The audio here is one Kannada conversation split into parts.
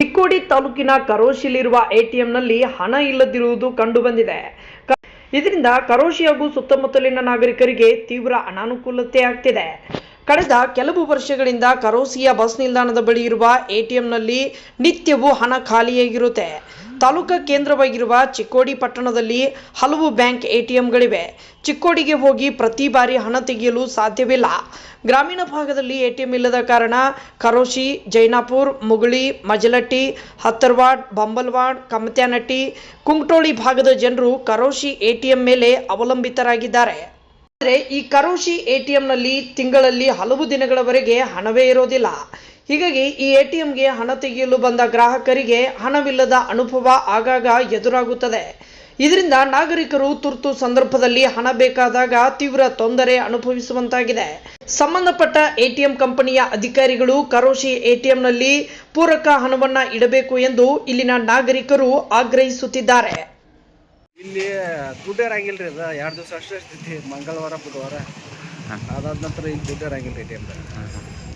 ಚಿಕ್ಕೋಡಿ ತಾಲೂಕಿನ ಕರೋಶಿಲಿರುವ ಎಟಿಎಂನಲ್ಲಿ ಹಣ ಇಲ್ಲದಿರುವುದು ಕಂಡುಬಂದಿದೆ. ಇದರಿಂದ ಕರೋಶಿ ಹಾಗೂ ಸುತ್ತಮುತ್ತಲಿನ ನಾಗರಿಕರಿಗೆ ತೀವ್ರ ಅನಾನುಕೂಲತೆ ಆಗ್ತಿದೆ. ಕಳೆದ ಕೆಲವು ವರ್ಷಗಳಿಂದ ಕರೋಸಿಯ ಬಸ್ ನಿಲ್ದಾಣದ ಬಳಿ ಇರುವ ಎಟಿಎಂನಲ್ಲಿ ನಿತ್ಯವೂ ಹಣ ಖಾಲಿಯಾಗಿರುತ್ತೆ ತಾಲೂಕಾ ಕೇಂದ್ರವಾಗಿರುವ ಚಿಕ್ಕೋಡಿ ಪಟ್ಟಣದಲ್ಲಿ ಹಲವು ಬ್ಯಾಂಕ್ ಎಟಿಎಂಗಳಿವೆ. ಚಿಕ್ಕೋಡಿಗೆ ಹೋಗಿ ಪ್ರತಿ ಬಾರಿ ಹಣ ತೆಗೆಯಲು ಸಾಧ್ಯವಿಲ್ಲ. ಗ್ರಾಮೀಣ ಭಾಗದಲ್ಲಿ ಎಟಿಎಂ ಇಲ್ಲದ ಕಾರಣ ಕರೋಶಿ, ಜೈನಾಪುರ್, ಮುಗುಳಿ, ಮಜಲಟ್ಟಿ, ಹತ್ತರ್ವಾಡ್, ಬಂಬಲ್ವಾಡ್, ಕಮತ್ಯಾನಟ್ಟಿ ಕುಂಕ್ಟೋಳಿ ಭಾಗದ ಜನರು ಕರೋಶಿ ಎಟಿಎಂ ಮೇಲೆ ಅವಲಂಬಿತರಾಗಿದ್ದಾರೆ. ಆದರೆ ಈ ಕರೋಶಿ ಎಟಿಎಂನಲ್ಲಿ ತಿಂಗಳಲ್ಲಿ ಹಲವು ದಿನಗಳವರೆಗೆ ಹಣವೇ ಇರೋದಿಲ್ಲ. ಹೀಗಾಗಿ ಈ ಎಟಿಎಂಗೆ ಹಣ ತೆಗೆಯಲು ಬಂದ ಗ್ರಾಹಕರಿಗೆ ಹಣವಿಲ್ಲದ ಅನುಭವ ಆಗಾಗ ಎದುರಾಗುತ್ತದೆ. ಇದರಿಂದ ನಾಗರಿಕರು ತುರ್ತು ಸಂದರ್ಭದಲ್ಲಿ ಹಣ ಬೇಕಾದಾಗ ತೀವ್ರ ತೊಂದರೆ ಅನುಭವಿಸುವಂತಾಗಿದೆ. ಸಂಬಂಧಪಟ್ಟ ಎಟಿಎಂ ಕಂಪನಿಯ ಅಧಿಕಾರಿಗಳು ಕರೋಶಿ ಎಟಿಎಂನಲ್ಲಿ ಪೂರಕ ಹಣವನ್ನು ಇಡಬೇಕು ಎಂದು ಇಲ್ಲಿನ ನಾಗರಿಕರು ಆಗ್ರಹಿಸುತ್ತಿದ್ದಾರೆ. ಇಲ್ಲಿ ದುಡ್ಡೇರ್ ಆಗಿಲ್ರಿ ಅದ. ಎರಡು ದಿವಸ ಅಷ್ಟೇ ಇರ್ತೈತಿ ಮಂಗಳವಾರ ಬುಧವಾರ. ಅದಾದ ನಂತರ ಇಲ್ಲಿ ದುಡ್ಡೇರ್ ಆಗಿಲ್ರಿ ಎ ಟಿ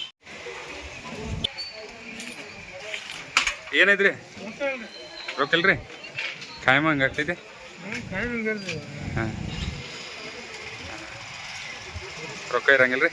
ಏನೈತ್ರಿ ರೊಕ್ಕ ಇಲ್ರಿ ಹಂಗ ಹಂಗೆ ಆಗ್ತೈತಿ ಹಾಂ. ರೊಕ್ಕ ಇರಂಗಿಲ್ರಿ?